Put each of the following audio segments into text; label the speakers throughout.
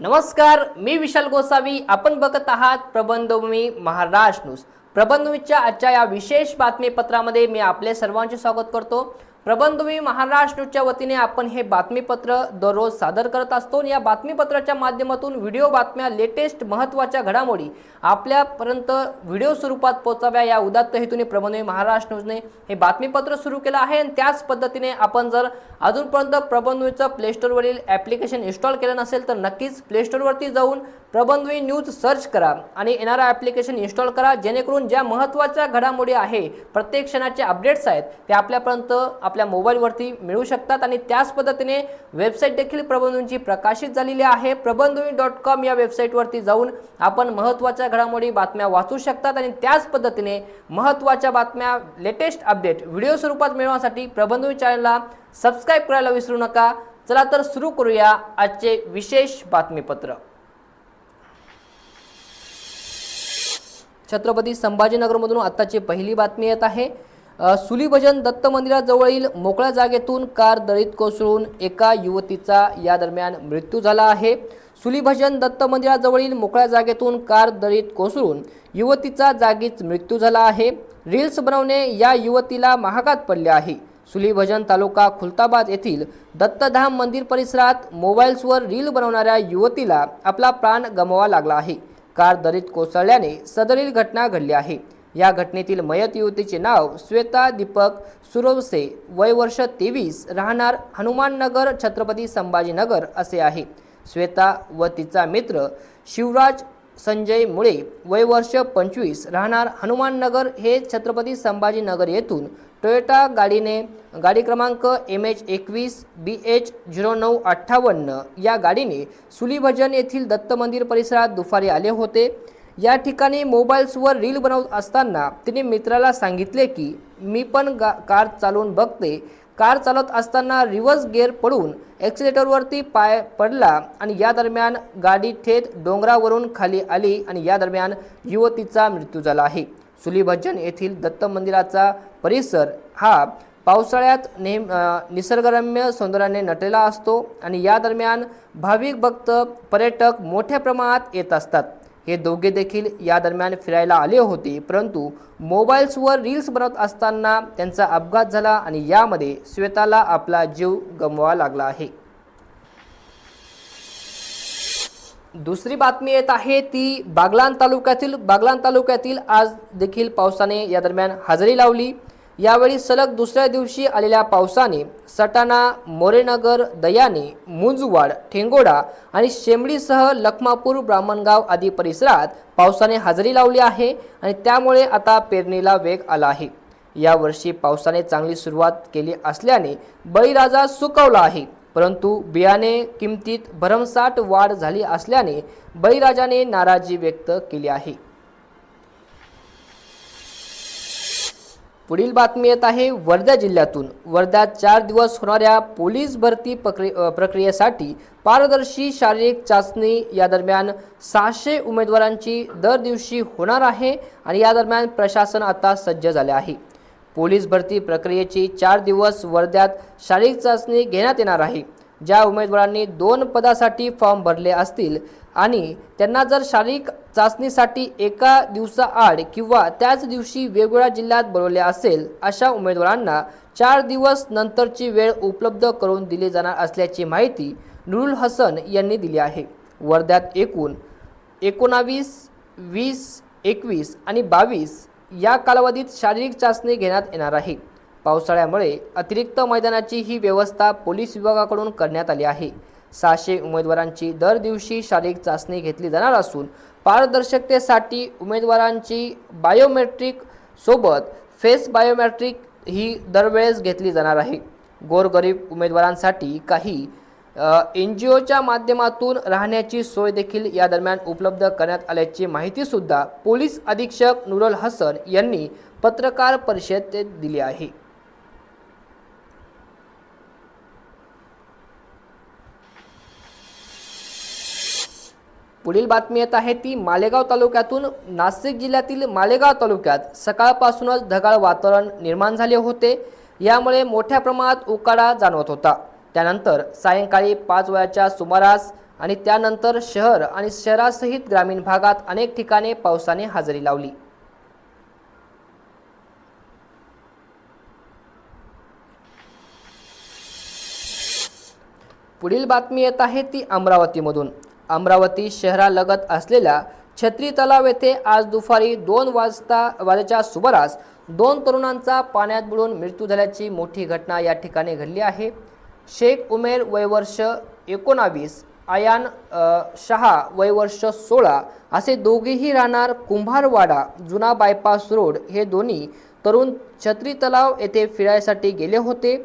Speaker 1: नमस्कार मी विशाल गोसावी. आपण बघत आहात प्रबंधभूमी महाराष्ट्र न्यूज. प्रबंधभूमीच्या आजच्या या विशेष बातमीपत्रामध्ये मी आपले सर्वांचे स्वागत करतो. प्रबंधभूमी महाराष्ट्र न्यूजच्या वतीने आपण हे बातमीपत्र दररोज सादर करत असतो आणि या बातमीपत्राच्या माध्यमातून व्हिडिओ बातम्या लेटेस्ट महत्त्वाच्या घडामोडी आपल्यापर्यंत व्हिडिओ स्वरूपात पोहोचाव्या या उदात्त हेतूने प्रबंधभूमी महाराष्ट्र न्यूजने हे बातमीपत्र सुरू केलं आहे. आणि त्याच पद्धतीने आपण जर अजूनपर्यंत प्रबंधभूमीचं प्लेस्टोरवरील ॲप्लिकेशन इन्स्टॉल केलं नसेल तर नक्कीच प्लेस्टोरवरती जाऊन प्रबंधवी न्यूज सर्च करा आणि येणारा ॲप्लिकेशन इन्स्टॉल करा जेणेकरून ज्या महत्त्वाच्या घडामोडी आहे प्रत्येक क्षणाचे अपडेट्स आहेत ते आपल्यापर्यंत आपल्या मोबाईलवरती मिळू शकतात आणि त्याच पद्धतीने वेबसाईट देखील प्रबंधूंची प्रकाशित झालेली आहे. प्रबंधवी डॉट कॉम या वेबसाईटवरती जाऊन आपण महत्त्वाच्या घडामोडी बातम्या वाचू शकतात आणि त्याच पद्धतीने महत्त्वाच्या बातम्या लेटेस्ट अपडेट व्हिडिओ स्वरूपात मिळवण्यासाठी प्रबंधवी चॅनलला सबस्क्राईब करायला विसरू नका. चला तर सुरू करूया आजचे विशेष बातमीपत्र. छत्रपती संभाजीनगरमधून आत्ताची पहिली बातमी येत आहे. सुलीभजन दत्त मंदिराजवळील मोकळ्या जागेतून कार दरीत कोसळून एका युवतीचा या दरम्यान मृत्यू झाला आहे. सुलीभजन दत्त मंदिराजवळील मोकळ्या जागेतून कार दरीत कोसळून युवतीचा जागीच मृत्यू झाला आहे. रील्स बनवणे या युवतीला महागात पडले आहे. सुलीभजन तालुका खुलताबाद येथील दत्तधाम मंदिर परिसरात मोबाईल्सवर रील बनवणाऱ्या युवतीला आपला प्राण गमवावा लागला आहे. कार दरीत कोसळल्याने सदरील घटना घडली आहे. या घटनेतील मयत युवतीचे नाव श्वेता दीपक सुरवसे वय वर्ष तेवीस राहणार हनुमाननगर छत्रपती संभाजीनगर असे आहे. श्वेता व तिचा मित्र शिवराज संजय मुळे वय वर्ष पंचवीस राहणार हनुमाननगर हे छत्रपती संभाजीनगर येथून टोयोटा गाडीने गाडी क्रमांक एम एच एकवीस बी एच झिरो नऊ अठ्ठावन्न या गाडीने सुलीभजन येथील दत्त मंदिर परिसरात दुपारी आले होते. या ठिकाणी मोबाईल्सवर रील बनवत असताना तिने मित्राला सांगितले की मी पण गा कार चालवून बघते. कार चालवत असताना रिव्हर्स गेअर पडून ॲक्सिलेटरवरती पाय पडला आणि या दरम्यान गाडी थेट डोंगरावरून खाली आली आणि या दरम्यान युवतीचा मृत्यू झाला आहे. सुलीभजन येथील दत्त मंदिराचा परिसर हा पावसाळ्यात नेम निसर्गरम्य सौंदर्याने नटलेला असतो आणि या दरम्यान भाविक भक्त पर्यटक मोठ्या प्रमाणात येत असतात. हे दोघे देखील या दरम्यान फिरायला आले होते परंतु मोबाईल्सवर रील्स बनवत असताना त्यांचा अपघात झाला आणि यामध्ये श्वेताला आपला जीव गमवावा लागला आहे. दुसरी बातमी येत आहे ती बागलान तालुक्यातील बागलान तालुक्यातील आज देखील पावसाने या दरम्यान हजेरी लावली. यावेळी सलग दुसऱ्या दिवशी आलेल्या पावसाने सटाणा मोरेनगर दयाने मुंजवाड ठेंगोडा आणि शेमडीसह लखमापूर ब्राह्मणगाव आदी परिसरात पावसाने हजेरी लावली आहे आणि त्यामुळे आता पेरणीला वेग आला आहे. यावर्षी पावसाने चांगली सुरुवात केली असल्याने बळीराजा सुकवला आहे. परंतु बियाणे किमतीत भरमसाठ वाढ झाली असल्याने बळीराजाने नाराजी व्यक्त केली आहे. पुढील बातमी येत आहे वर्धा जिल्ह्यातून. वर्ध्यात चार दिवस होणाऱ्या पोलीस भरती प्रक्रि प्रक्रियेसाठी पारदर्शी शारीरिक चाचणी या दरम्यान सहाशे उमेदवारांची दर दिवशी होणार आहे आणि या दरम्यान प्रशासन आता सज्ज झाले आहे. पोलीस भरती प्रक्रियेची चार दिवस वर्ध्यात शारीरिक चाचणी घेण्यात येणार आहे. ज्या उमेदवारांनी दोन पदासाठी फॉर्म भरले असतील आणि त्यांना जर शारीरिक चाचणीसाठी एका दिवसाआड किंवा त्याच दिवशी वेगवेगळ्या जिल्ह्यात बोलवले असेल अशा उमेदवारांना चार दिवस नंतरची वेळ उपलब्ध करून दिली जाणार असल्याची माहिती नुरुल हसन यांनी दिली आहे. वर्ध्यात एकूण एकोणावीस वीस एकवीस आणि बावीस या कालावधीत शारीरिक चाचणी घेण्यात येणार आहे. पावसाळ्यामुळे अतिरिक्त मैदानाची ही व्यवस्था पोलीस विभागाकडून करण्यात आली आहे. सहाशे उमेदवारांची दर दिवशी शारीरिक चाचणी घेतली जाणार असून पारदर्शकतेसाठी उमेदवारांची बायोमेट्रिक सोबत फेस बायोमेट्रिक ही दरवेळेस घेतली जाणार आहे. गोरगरीब उमेदवारांसाठी काही एन जी ओच्या माध्यमातून राहण्याची सोय देखील या दरम्यान उपलब्ध करण्यात आल्याची माहितीसुद्धा पोलीस अधीक्षक नुरल हसन यांनी पत्रकार परिषदेत दिली आहे. पुढील बातमी येत आहे ती मालेगाव तालुक्यातून नाशिक जिल्ह्यातील मालेगाव तालुक्यात सकाळपासूनच ढगाळ वातावरण निर्माण झाले होते. यामुळे मोठ्या प्रमाणात उकाडा जाणवत होता. त्यानंतर सायंकाळी पाच वयाच्या सुमारास आणि त्यानंतर शहर आणि शहरासहित ग्रामीण भागात अनेक ठिकाणी पावसाने हजेरी लावली. पुढील बातमी येत आहे ती अमरावतीमधून. अमरावती शहरालगत असलेल्या छत्री तलाव येथे आज दुपारी दोन वाजता वाजेच्या सुमारास दोन तरुणांचा पाण्यात बुडून मृत्यू झाल्याची मोठी घटना या ठिकाणी घडली आहे. शेख उमेर वयवर्ष एकोणावीस आयान शहा वयवर्ष सोळा असे दोघेही राहणार कुंभारवाडा जुना बायपास रोड हे दोन्ही तरुण छत्री तलाव येथे फिरायसाठी गेले होते.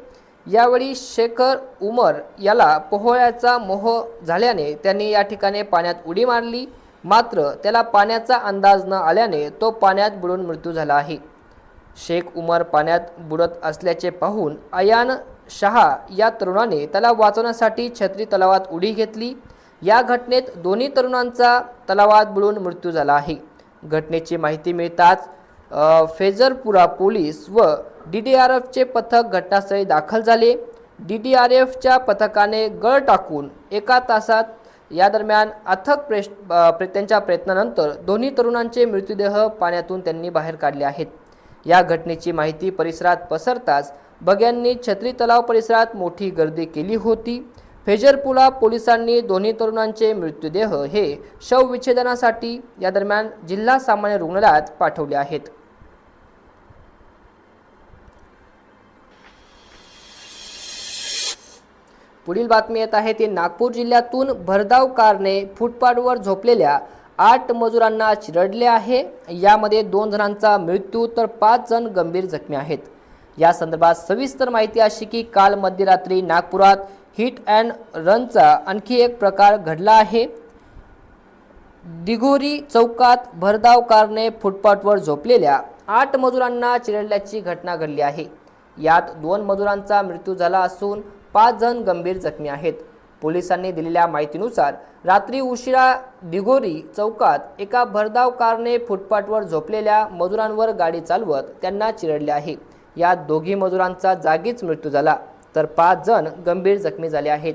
Speaker 1: यावेळी शेखर उमर याला पोहळ्याचा मोह झाल्याने त्यांनी या ठिकाणी पाण्यात उडी मारली. मात्र त्याला पाण्याचा अंदाज न आल्याने तो पाण्यात बुडून मृत्यू झाला आहे. शेख उमर पाण्यात बुडत असल्याचे पाहून अयान शहा या तरुणाने त्याला वाचवण्यासाठी छत्री तलावात उडी घेतली. या घटनेत दोन्ही तरुणांचा तलावात बुडून मृत्यू झाला आहे. घटनेची माहिती मिळताच फेजरपुरा पोलीस व डी डी आर एफचे पथक घटनास्थळी दाखल झाले. डी डी आर एफच्या पथकाने गळ टाकून एका तासात या दरम्यान अथक प्रेश त्यांच्या प्रयत्नानंतर दोन्ही तरुणांचे मृतदेह पाण्यातून त्यांनी बाहेर काढले आहेत. या घटनेची माहिती परिसरात पसरताच बग्यांनी छत्री तलाव परिसरात मोठी गर्दी केली होती. फेजरपुला पोलिसांनी दोन्ही तरुणांचे मृत्यूदेह हे शवविच्छेदनासाठी या दरम्यान जिल्हा सामान्य रुग्णालयात पाठवले आहेत. पुढील बातमी येत आहे ती नागपूर जिल्ह्यातून भरधाव कारने फुटपाथवर झोपलेल्या आठ मजुरांना चिरडले आहे. यामध्ये दोन जणांचा मृत्यू तर पाच जण गंभीर जखमी आहेत. या संदर्भात सविस्तर माहिती अशी की काल मध्यरात्री नागपुरात हिट अँड रनचा आणखी एक प्रकार घडला आहे. दिघोरी चौकात भरधाव कारने फुटपाथवर झोपलेल्या आठ मजुरांना चिरडल्याची घटना घडली आहे. यात दोन मजुरांचा मृत्यू झाला असून पाच जण गंभीर जखमी आहेत. पोलिसांनी दिलेल्या माहितीनुसार रात्री उशिरा दिघोरी चौकात एका भरधाव कारने फुटपाथवर झोपलेल्या मजुरांवर गाडी चालवत त्यांना चिरडले आहे. यात दोघी मजुरांचा जागीच मृत्यू झाला तर पाच जण गंभीर जखमी झाले आहेत.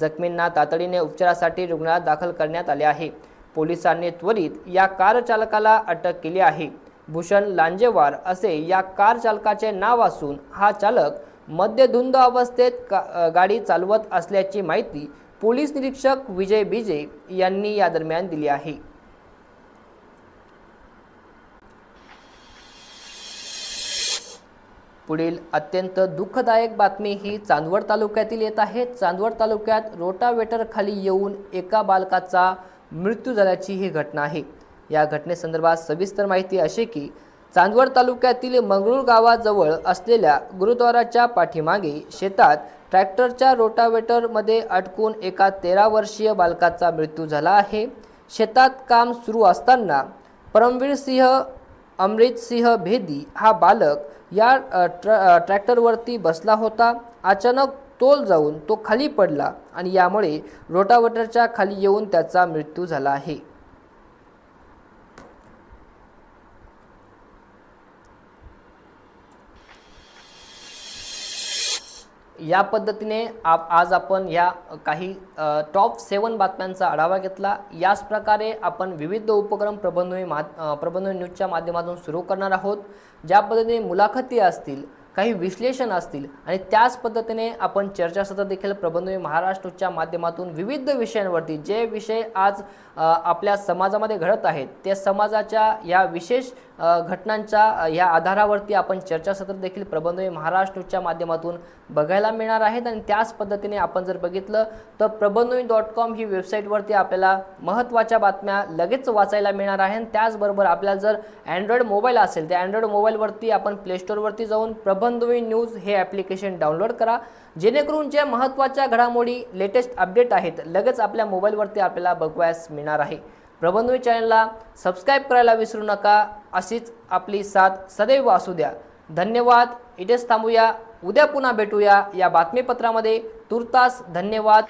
Speaker 1: जखमींना तातडीने उपचारासाठी रुग्णालयात दाखल करण्यात आले आहे. पोलिसांनी त्वरित या कार चालकाला अटक केली आहे. भूषण लांजेवार असे या कार चालकाचे नाव असून हा चालक मद्यधुंद अवस्थेत का गाडी चालवत असल्याची माहिती पोलीस निरीक्षक विजय बिजे यांनी या दरम्यान दिली आहे. पुढील अत्यंत दुःखदायक बातमी ही चांदवड तालुक्यातील येत आहे. चांदवड तालुक्यात रोटावेटरखाली येऊन एका बालकाचा मृत्यू झाल्याची ही घटना आहे. या घटनेसंदर्भात सविस्तर माहिती अशी की चांदवड तालुक्यातील मंगरूळ गावाजवळ असलेल्या गुरुद्वाराच्या पाठीमागे शेतात ट्रॅक्टरच्या रोटावेटरमध्ये अडकून एका तेरा वर्षीय बालकाचा मृत्यू झाला आहे. शेतात काम सुरू असताना परमवीर सिंह अमृतसिंह भेदी हा बालक या ट्र ट्रॅक्टरवरती बसला होता. अचानक तोल जाऊन तो खाली पडला आणि यामुळे रोटावेटरच्या खाली येऊन त्याचा मृत्यू झाला आहे. या पद्धतीने आप आज आपण या काही टॉप सेवन बातम्यांचा आढावा घेतला. याच प्रकारे आपण विविध उपक्रम प्रबंधवी मा प्रबंधवी न्यूजच्या माध्यमातून सुरू करणार आहोत. ज्या पद्धतीने मुलाखती असतील काही विश्लेषण असतील आणि त्याच पद्धतीने आपण चर्चासत्र देखील प्रबंधवी महाराष्ट्रच्या माध्यमातून विविध विषयांवरती जे विषय आज आपल्या समाजामध्ये घडत आहेत ते समाजाच्या या विशेष घटनांच्या या आधारावरती आपण चर्चासत्र देखील प्रबंधवी महाराष्ट्रच्या माध्यमातून बघायला मिळणार आहेत आणि त्याच पद्धतीने आपण जर बघितलं तर प्रबंधवी डॉट कॉम ही वेबसाईटवरती आपल्याला महत्त्वाच्या बातम्या लगेच वाचायला मिळणार आहे आणि त्याचबरोबर आपल्याला जर अँड्रॉइड मोबाईल असेल त्या अँड्रॉइड मोबाईलवरती आपण प्लेस्टोरवरती जाऊन प्रबंधवी न्यूज हे ॲप्लिकेशन डाउनलोड करा. जेणेकरून ज्या महत्त्वाच्या घडामोडी लेटेस्ट अपडेट आहेत लगेच आपल्या मोबाईलवरती आपल्याला बघवायस मिळणार आहे. प्रबंधवी चॅनलला सबस्क्राईब करायला विसरू नका. अशीच आपली साथ सदैव असू द्या. धन्यवाद. इथेच थांबूया. उद्या पुन्हा भेटूया या बातमीपत्रामध्ये. तुर्तास धन्यवाद.